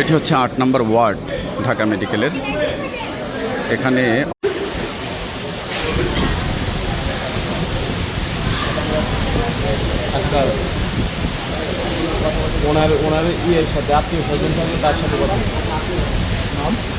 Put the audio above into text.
এটা হচ্ছে 8 নম্বর ওয়ার্ড ঢাকা মেডিকেলের এখানে আচ্ছা ওনার ওনার ইয়ের সাথে আত্মীয় স্বজন তার সাথে কথা নাম